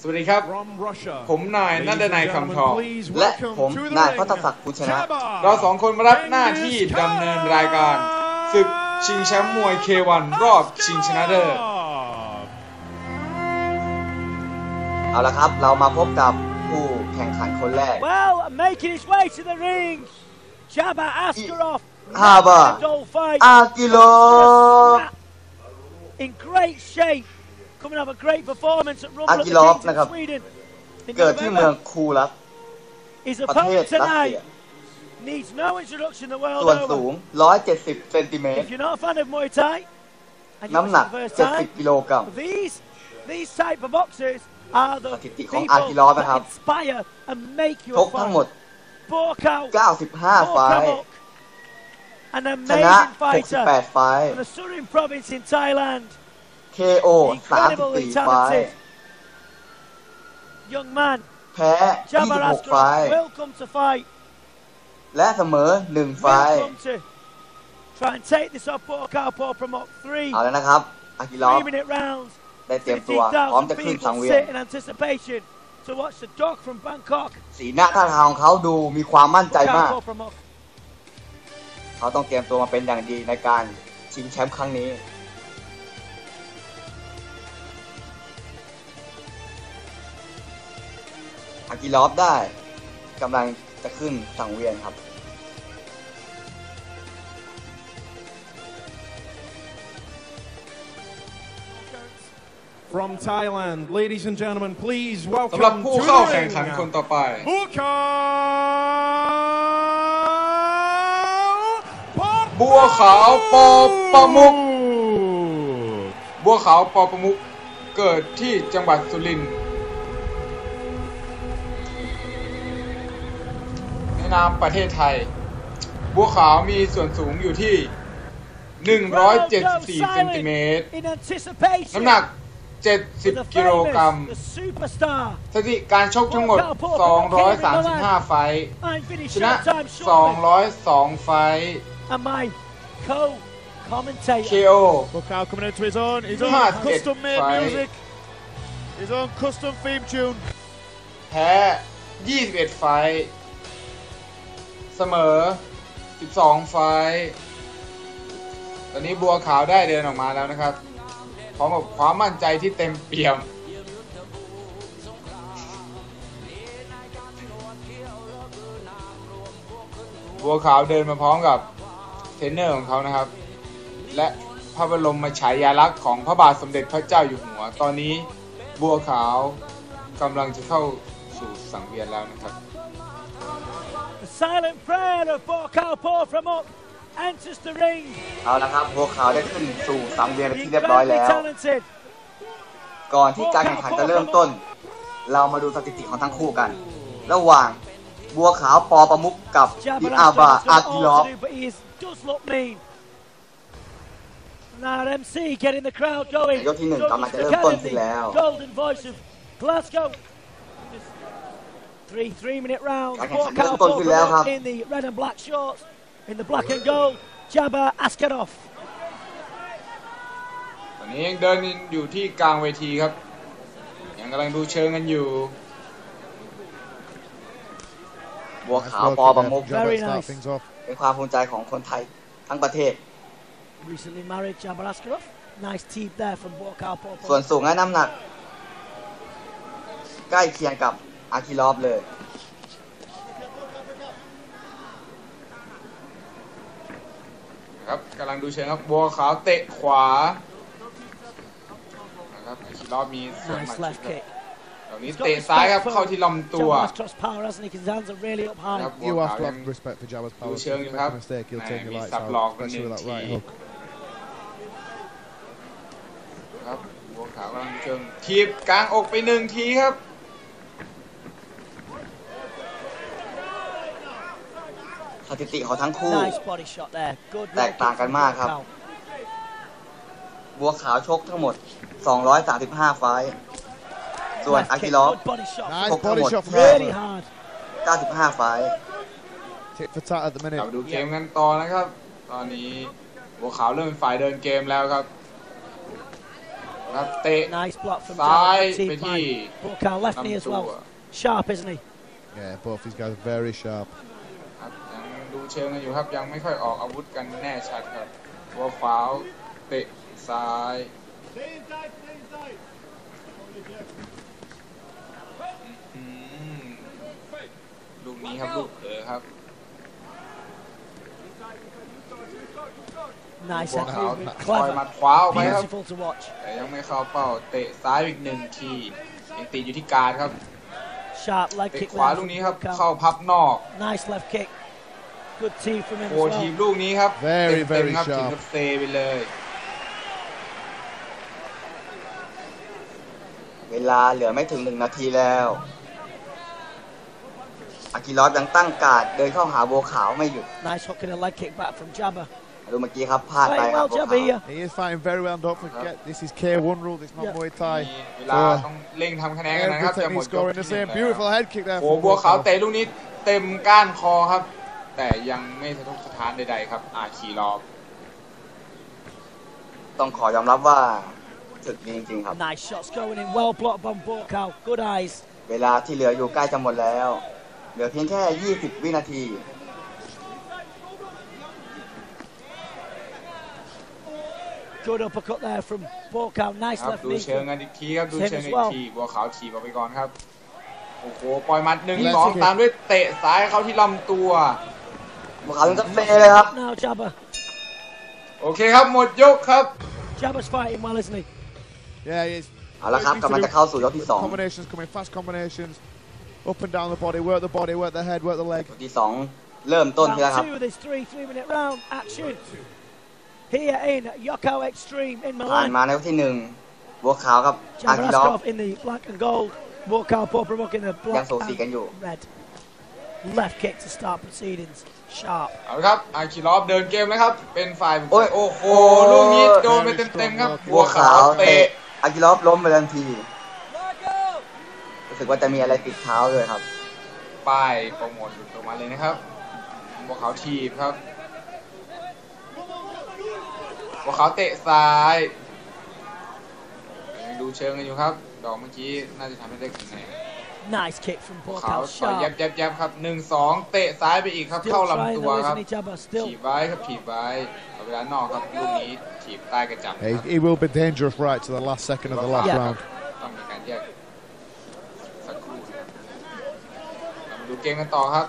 สวัสดีครับ from Russia. ผมนายนันดนัยคำทอง Please และ welcome ผม to the นาย ring, พัฒศักดิ์คุณชนะ Chaba เราสองคนมารับหน้าที่ดำเนินรายการศึกชิงแชมป์มวย K1 รอบชิงชนะเลิศเอาละครับ เรามาพบกับผู้แข่งขันคนแรก Well, making his way to the ring, Jabba Askarov. Haba Ragdoll fight. อากิโล In great shape, coming off a great performance at Rumble at the Akilov Kings นะครับ in Sweden. In เกิดที่เมือง November. คูรัส His ประเทศ opponent รัสเซีย tonight needs no introduction the world ส่วนสู over. ง 170 เซนติเมตร If you're not a fan of Muay Thai, and you're น้ำหนัก watching for the first time, 70 กิโลกรัม these these type of boxers are the สถิติของ people Akilov นะครับ that inspire and make you ช a กทั้งหม fan. ด Borkow 95 ไฟท์ Borkamok, an ชนะ amazing fighter 68 ไฟท์ from the Surin province in Thailand. KO Incredibly 34ไฟท์ talented young man. แพ้ Jabbar 26ไฟ Askarov, ท์ welcome to fight. และเสมอ1ไฟท์ Welcome to try and take this off Borkow Porpramok. Three เอาแล้วนะครับ อากิโล three minute rounds. ได้เตรียมตัว พร้อมจะขึ้นสัง people เวียน sit in anticipation to watch the dog from Bangkok. สีหน้าท่าทางของเขาดูมีความมั่นใจมาก Borkow Porpramok. เขาต้องเตรียมตัวมาเป็นอย่างดีในการชิงแชมป์ครั้งนี้ อากิลอฟได้กำลังจะขึ้นสังเวียนครับ From Thailand, ladies and gentlemen, please สำหรับ welcome ผู้ to เข้า the แข่งขัน ring, คนต่อไป Bukau บัวขาวปอประมุก บัวขาวปอประมุกเกิดที่จังหวัดสุรินทร์ นนามประเทศไทย บัวขาวมีส่วนสูงอยู่ที่ 174เซนติเมตร In anticipation น้ำหนัก for the 70 กิโลกรัม famous, the superstar. สถิติการชกทั้งหมด 235 ไฟท์ I'm finished ชนะ showtime shortly. 202 ไฟท์ And my co-commentator. KO Bukau coming into his own, his own Mad custom made fight. music, his own custom theme tune. แพ้21 ไฟท์ เสมอ 12 ไฟตอนนี้บัวขาวได้เดินออกมาแล้วนะครับ พร้อมกับความมั่นใจที่เต็มเปี่ยม บัวขาวเดินมาพร้อมกับเทรนเนอร์ของเขานะครับ และพระบรมฉายาลักษณ์ของพระบาทสมเด็จพระเจ้าอยู่หัว ตอนนี้บัวขาวกำลังจะเข้าสู่สังเวียนแล้วนะครับ silent prayer of Borkau Porpramuk enters the ring. เอาละครับบัวขาวได้ขึ้นสู่สังเวียนเป็นที่เรียบร้อย Incredibly แล้ว talented. ก่อนที่การแข่งขันจะเริ่มต้น เรามาดูสถิติของทั้งคู่กัน ระหว่างบัวขาวปอประมุกกับอิ Jabbar อาบา Askarov อา has กิ got ลอ all ฟ to do, but he is, does look mean. Now MC getting the crowd going. ยกที่หนึ่ง Douglas กำลังจะเริ่มต้น McKenna, ขึ้นแล้ว the golden voice of Glasgow. Three three-minute rounds. การแข่งขัน Borkau เริ่มต้นขึ้นแล้วครับ Porpramuk in the red and black shorts, in the black and gold. Jabbar Askarov. ตอนนี้ยังเดินอยู่ที่กลางเวทีครับ ยังกำลังดูเชิงกันอยู่ บัวขาวปอประมุก Very nice. เป็นความภูมิใจของคนไทยทั้งประเทศ Recently married Jabbar Askarov. Nice team there from Borkau ส่วน Porpramuk. สูงและน้ำหนัก ใกล้เคียงกับ อากิลอฟเลย ครับกำลังดูเชิงครับบัวขาวเตะขวานะครับอาคิรอบมีส่วนหมั Nice ด left ชุด kick. ตอนนี้เตะซ้ายครับเข้าที่ลำตัว Jabbar Askarov power hasn't he? 'Cause His hands are really up high. ครับบัว You ขาว have to ยัง have respect for Jabba's power. Lu If Seung you Yun make Hap. a mistake, he'll Nah, take your mi lights sub out, lock especially with that ni. right hook. ครับบัวขาวกำลังเชิงทีบกลางอกไปหนึ่งทีครับ สถิติของทั้งคู่ Nice body shot there. Good แตก leg ต่าง kick กัน from มากครับ Borkau. บัวขาวชกทั้งหมด 235 ไฟท์ส่วน Left อา kick, กิลอฟ good body shot. Nice Hook body forward. shot from Really Jabba. hard. 95 ไฟท์ Tit for tat at the กลับ minute. มาดูเกมกันต่อนะครับ ตอนนี้บัวขาวเริ่มเป็นฝ่ายเดินเกมแล้วครับพครับเตะ Nice block from ซ้าย Jabba. ไป Good ที่ team by Burkal. Left knee as ลำตัว well. Sharp, isn't he? Yeah, both these guys are very sharp. ครับยังดูเชิงกันอยู่ครับยังไม่ค่อยออกอาวุธกันแน่ชัดครับตัวฟาวล์เตะซ้ายอืมลูกนี้ครับลูกเผลอครับ Nice บัว head ขาว movement. ปล่อยหมั Clever. ดขวาออกไปครับ Beautiful to watch. แต่ยังไม่เข้าเป้าเตะซ้ายอีกหนึ่งทียังติดอยู่ที่การดครับ Sharp leg เตะ kick ขวา there ลูก from นี้ครับ Burkal. เข้าพับนอก Nice left kick. Good team from him โอ้ as ทีม well. ลูกนี้ครับ Very, เต็ม very ๆครับ sharp ถึงกับเซไปเลย เวลาเหลือไม่ถึงหนึ่งนาทีแล้วอากิรอฟยังตั้งการ์ดเดินเข้าหาบัวขาวไม่หยุด Nice hook and a leg kick back from Jabba. ดูเมื่อกี้ครับพลาดไป Playing ครับ well, บัว Jabba ขาว here. He is fighting very well, and don't forget, this is K1 rule, it's not Yeah. Muay มี Thai. เวลาต้องเร่งทำคะแนนกันนะครับ Every จะหม technique ดยก scoring ที่ the หนึ่ง same. แล้ว Beautiful head kick there โอ้ from บัวขาว Burkal. เตะลูกนี้เต็มก้านคอครับ แต่ยังไม่สะทกสะท้านใดๆครับ อาคีรอบต้องขอยอมรับว่าศึกดีจริงๆครับ Nice shots going in. Well blocked by Burkal. Good eyes. เวลาที่เหลืออยู่ใกล้จะหมดแล้ว เหลือเพียงแค่ 20 วินาที Good uppercut there from Burkal. Nice ครับ left ดู knee. เชิงกันอีกทีครับดู Same เชิง as อีก well ทีบัวขาวถีบออกไปก่อนครับโอ้โหปล่อยหมัดหนึ่ง Let's สอง kick ตามด้วยเตะซ้ายเข้าที่ลำตัว บัวขาวยังก็เซเลยครับ Now Jabba. โอเคครับหมดยกครับ Jabba's fighting well, isn't he? Yeah, he is. เอาละครับกำลังจะเข้าสู่ยกที่2 Combinations coming, fast combinations. Up and down the body, work the body, work the head, work the leg. ยกที่2เริ่มต้นที่แล้วค Round รับ two of this three three-minute round action. Here in Yoko Extreme in ผ่าน Milan. มาในยกที่1บัวขาวครับอากิรอฟ Jabaraskov in the black and gold. Burkal Popramuk in the ยัง black สูสีกันอยู่ and red. Left kick to start proceedings. Sharp. เอาละครับอาคีรอบเดินเกมแล้วครับ เป็นฝ่ายโอ้ยโอ้โหลูกนี้โดนไปเต็มๆครับบัวขาวเตะเตะอากิรอฟล้มไปทันที รู้สึกว่าจะมีอะไรติดเท้าเลยครับ ป้ายโปรโมทหลุดออกมาเลยนะครับบัวขาวทีบครับบัวขาวเตะซ้ายยังดูเชิงกันอยู่ครับ ดอกเมื่อกี้น่าจะทำให้ได้คะแนน Nice kick from บัวขาว Burkal. ต่อยยับ Sharp. ยับยับครับหนึ่งสองเตะซ้ายไปอีกครับ เข้า Still ลำ trying ตัว though, ครับ isn't he, Jabba? Still. ถีบไว้ครับถีบไว้เอาเวลานอกครับลูกนี้ถีบใต้กระจับค Yeah, รับ he, he will be dangerous right to the last second of the last Yeah. round. ต้องมีการแยกสักครู่นะครับเรามาดูเกมกันต่อครับ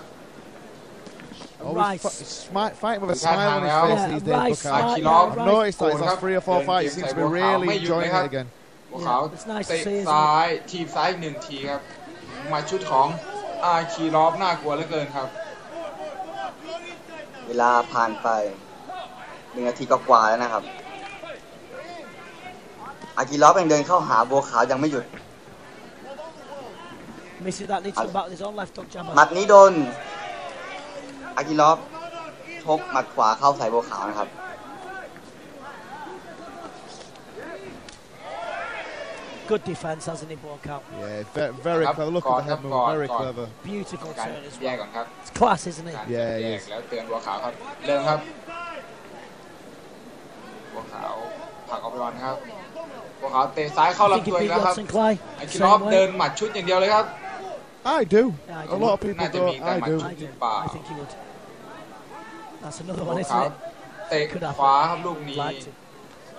Always Rice. fi- smart, fighting with a Can't smile on hang his out. face Yeah, these days. Rice, Burkal. smart, Akilov. yeah, I've Rice. noticed that his โกรธครับ last three or four เดิน fights เกม seems ใส่ to be บัวขาว really ไม่หยุด enjoying นะครั it บ again. บัวขาว Yeah, it's nice to เตะ see, isn't it? ซ้ายทีบซ้ายอีกหนึ่งทีครับ มาชุดของอาคีรอบน่ากลัวเหลือเกินครับ เวลาผ่านไปหนึ่งนาทีก็กว่าแล้วนะครับ อากิรอฟยังเดินเข้าหาบัวขาวยังไม่หยุด Misses that needs to come back with his own left hook, หมั Jabba. ดนี้โดน อากิรอฟชกหมัดขวาเข้าใส่บัวขาวนะครับ Good defense, hasn't he, Burkal? Yeah, ve- very Up, clever. Look gone, at the head up, move, gone, very gone. clever. Beautiful การ turn as แยก well. ก่อนครับ It's class, isn't it? การ Yeah, แยก yes. แล้วเตือนบัวขาวครับ เริ่มครับ บัวขาวผลักออกไปก่อนครับ บัวขาวเตะซ้ายเข้า I think ลำตัว he อี beat กแล้วครับ Yodson Clay. อาคีรอบ Same เดิ way. นหมัดชุดอย่างเดียวเลยครับ I do. Yeah, I A do. lot of people น่าจะมี don't. แต่ I หมัด do. ชุด I ห do. รือเปล่า I think he would. That's another บัว one, ขาว isn't it? เตะ Could happen. ขวาครับลูกนี้ Like to.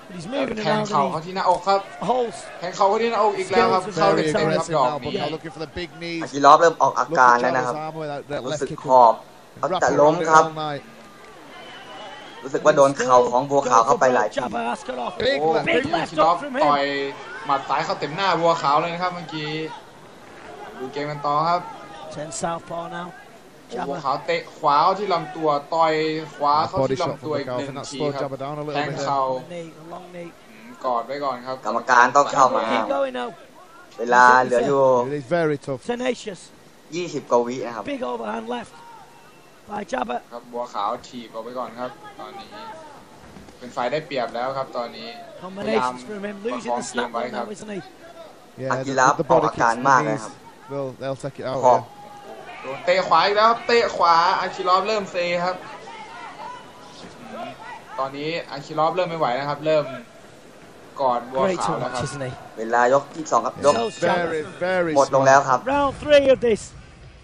But he's แล้ว moving แทง around เข่า and เข้า he ที่หน้าอกครับ holds. แทงเข่าเข้าที่หน้าอกอีกแล้วครับเข้า Very เต็มๆครับ aggressive ดอก now, นี้ Burkal looking for the big อา knees. กิรอฟเริ่มออกอา Look การ at แล้วนะครับ Jabba's arm with that, that รู้ left สึก kick. ขอบเขา Wrap จะ around ล้ม it ครับ all night. รู้สึกว่าโดนเข่าของบัวขาวเข้าไปหลายที Jabba Ascot off. เฮ้ยโอ้ Big บิ๊ก left ชิลอฟ hook from him ต่อยหมัดซ้ายเข้าเต็มหน้าบัวขาวเลยนะครับเมื่อกี้ ดูเกมกันต่อครับ Ten southpaw now. บัว Jabba. ขาวเตะขวาเข้าที่ลำตัวต่อยขวาเข้า Body ที่ shot ลำตัว from อีก Burkal. ห I นึ่ง think that ที slowed ครับ Jabba down a แท little ง bit เข่า there. Knee, a long knee. อืมกอดไว้ก่อนครับ กรรมการต้องเข้า Jabba มาห้าม keep going now. เวลาเหลืออยู่ It is very tough. Tenacious. 20กว่าวินะครับ Big overhand left by Jabba. ครับบัวขาวถีบออกไปก่อนครับ ตอนนี้ เป็นฝ่ายได้เปรียบแล้วครับตอนนี้พยายาม Combinations from him. ประ Losing คอง the เกม snap ไว้ one ครับ now, isn't he? Yeah, the, Akila the body ออกอา kicks การ from มาก the เลย knees. ครับ They'll, they'll take it out ขอบ here. โดนเตะขวาอีกแล้วครับเตะขวาอาคิรอฟเริ่มเซครับอืมตอนนี้อาคิรอฟเริ่มไม่ไหวนะครับ เริ่มกอดบัว Great ขา to วนะค watch, รับ isn't he? เวลายกที่สองครับยก So sharp. Very, very หมดลง smart. แล้วครับ Round three of this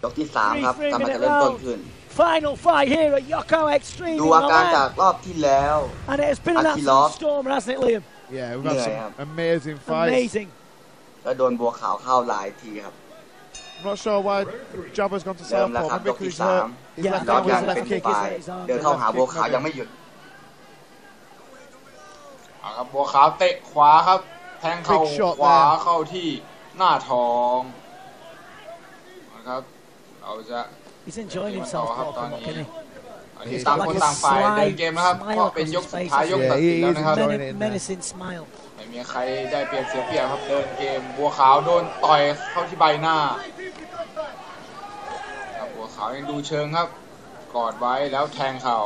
ยกที่สามครับกำลังจะเริ่มต้นขึ้น final fight here at Yoko Extreme ดู in อาการจา Milan. กรอบที่แล้ว And it has been an Akilov. absolute storm, hasn't it, Liam? Yeah, we've had Yeah, some amazing fights. Amazing. แล้วโดนบัวขาวเข้าหลายทีครับ I'm not sure why Jabba's gone to เริ่มแล้ว Southpaw. ครับ Maybe ยก because ที่ he's สาม hurt. His Yeah, left ยอ arm ด was ยัง a เป็น left kick, ฝ่าย isn't it? เดินเข้าหาบัวขาวยังไม่หยุดเอาครับบัวขาวเตะขวาครับ แทงเข่า Big shot ขวา there เข้าที่หน้าท้องนะครับ เราจะ He's enjoying himself, Well, Paul I've done Pamuk, isn't he? อันนี้ต่างคนต่างฝ่ายเดินเกมนะครับเพราะเป็นยกสุดท้ายยกตัดสินแล้วนะครับ Join Men- it in menacing smile. ไม่มีใครได้เปรียบเสียเปรียบครับ เดินเกมบัวขาวโดนต่อยเข้าที่ใบหน้าครับบัว ขาวยังดูเชิงครับ กอดไว้แล้วแทงเข่า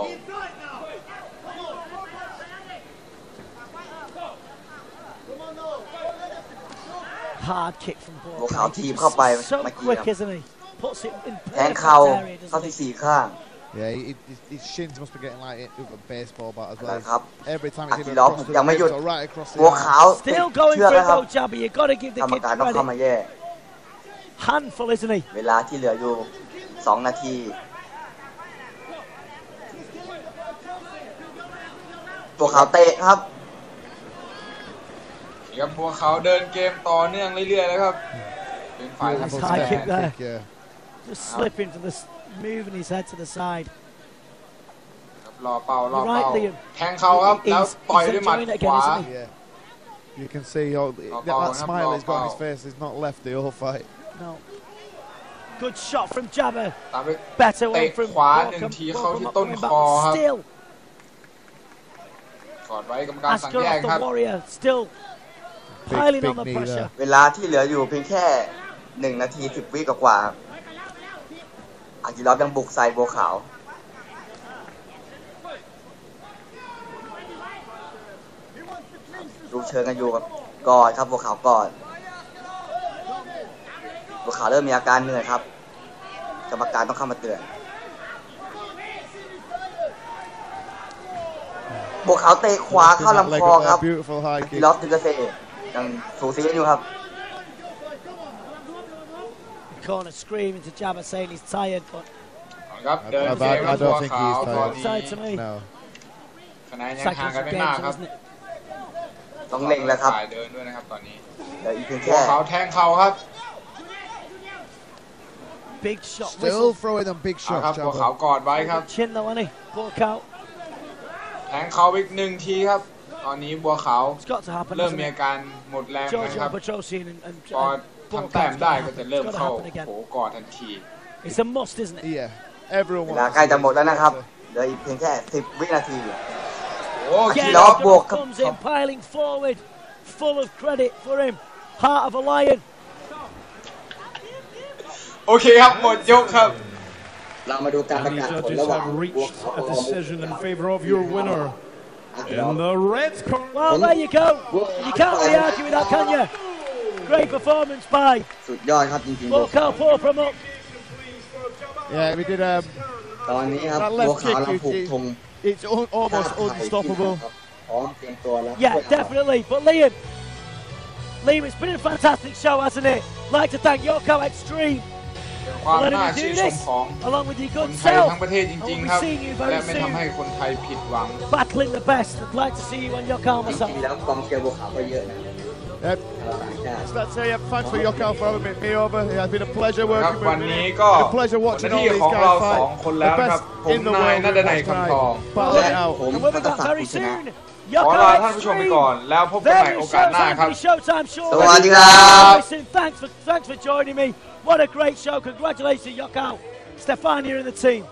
Hard kick from บัว Paul ขาว Pamuk. ทีบเข้าไป So เมื่อกี้ quick, ครับ isn't he? Puts it in แทงเข่า perfect area, เข้า doesn't ที่ he? สี่ข้าง Yeah, he, his, his shins must be getting like hit with a baseball bat as นะ well. ครับ Every time it's either Akilov across the ยังไม่หยุด ribs or right across the บัว arm. ขาวติด Still going เชือก for แล้ว it ครับ though, Jabba. You've got to give the กรรม kid การต้องเข้า credit. มาแย่ Handful, isn't he? เวลาที่เหลืออยู่ สองนาทีบัวขาวเตะครับครับบัวขาวเดินเกมต่อเนื่องเรื่อยๆแล้วครับ เป็นฝ่าย Beautiful ทำ High แต้ kick ม there. Kick, yeah. Just slipping from the s- moving his head to the side. ครับรอเป้ารอ Right, เป้า Liam. แทงเข่าครับแล้ว He's- ต่อย he's ด้วยหมัด enjoying it ขวา again, isn't he? Yeah. You can see all, that, Not that foul, not smile he's got on his foul. face. He's not left the whole fight. No. Good shot from Jabba. ตามไป Better one Tate from ขวา Walker- หนึ่งที Walker เข้าที่ not ต้น coming ค back, อ but ครับ Still, กอดไว้กรรมการสั่ง Askarov แยกครับ the Warrior still Big, piling big on the knee pressure. there. เวลาที่เหลืออยู่เพียงแค่หนึ่งนาทีสิบวิกว่าๆครับอากิรอบยังบุกใส่บัวขาวดูเชิงกันอยู่ครับกอดครับบัวขาวกอด บัวขาวเริ่มมีอาการเหนื่อยครับ กรรมการต้องเข้ามาเตือนบัวขาวเตะขวาเข้า That ลำ leg คอ up ครับ there, beautiful high อากิ kick. รอบดึงกระเซยังสูสีกันอยู่ครับ Corner screaming to Jabba saying he's tired, but ครับ I, เดิน I, เกม I, ครับ I บัว don't think ขาว he's ตอน tired. นี้ side to me. No. คะแนนยังห่าง Seconds กัน of ไม่ game, มากครับ isn't it? ต้องเล็งแล้วครับฝ่ายเดินด้วยนะครับตอนนี้เหลืออีกเพียงบัวแค่ขาวแทงเข่าครับ Big shot. Still Whistle. throwing them big เอาครับ shots, บัวขาว Jabba. กอดไว้ครับ Chin though, hasn't he? Walk out. แทงเข่าอีกหนึ่งทีครับ ตอนนี้บัวขาว It's got to happen. เริ่ม hasn't มี it? อาการหมดแรงนะค Giorgio รับ Petrosian and, and, พอ and ทำแต้มได้ก็จะเริ่ม It's got to เข้า happen again. โผกอดทันที It's a must, isn't it? Yeah. Everyone เว wants ลา to ใกล้ see จะหมดแล้วนะครับ it. เหลืออีกเพียงแค่ 10 วินาที โอ้ Again, คีล็อกบวกครับ comes in, piling forward, full of credit for him. Heart of a lion. โอเคครับ หมดยกครับ เรามาดูการประ And the กาศผล judges ระหว่าง have บัว reached ขาว a decision in favor of your winner. In the red corner. Well, there you go. You can't really argue with that, can you? Great performance by สุดยอดครับจริงๆบัวขาว Volkal Paul from up. Yeah, we did. Um, ตอนนี้ครับ That บัว left ขาว kick เราผูก is- ธง it's al- almost ชาติไทยที่ unstoppable. ครับพร้อมเตรียมตัวแล้ว Yeah, definitely. But Liam, Liam, it's been a fantastic show, hasn't it? Like to thank Yoko Extreme เป็นความ for น่า letting me ชื่น do ชม this, ของ along with your คน good ไทย self. ทั้งประเทศจริงๆครับ และไม่ทำให้คนไทยผิดหวัง Battling the best. I'd like to see you on จ Yokohama ริ side. งๆแล้วกองเชียร์บัวขาวก็เยอะนะ Uh, ชาวต่างชาติ so let's say yeah, thanks for Yoko for having me over. It has been a pleasure ครับ working วัน with นี้ me. ก็ Been a pleasure หมดห watching น้า all ที่ these ของเรา guys สอง fight. คนแล้ว The นะครับ best ผม in the นาย world นัดนัย last คำ night. ทอง Battle it out. ผม And we'll ก็ be จะ back ฝาก very คุณชนะ soon. ขอลาท่านผู้ชมไปก่อนแล้วพบกันใหม่ Very โอกาสหน้า showtime, ครับ very showtime, ส sure. วัสดีครับ Listen, thanks for thanks for joining me. What a great show. Congratulations, Yoko. Stefania and the team.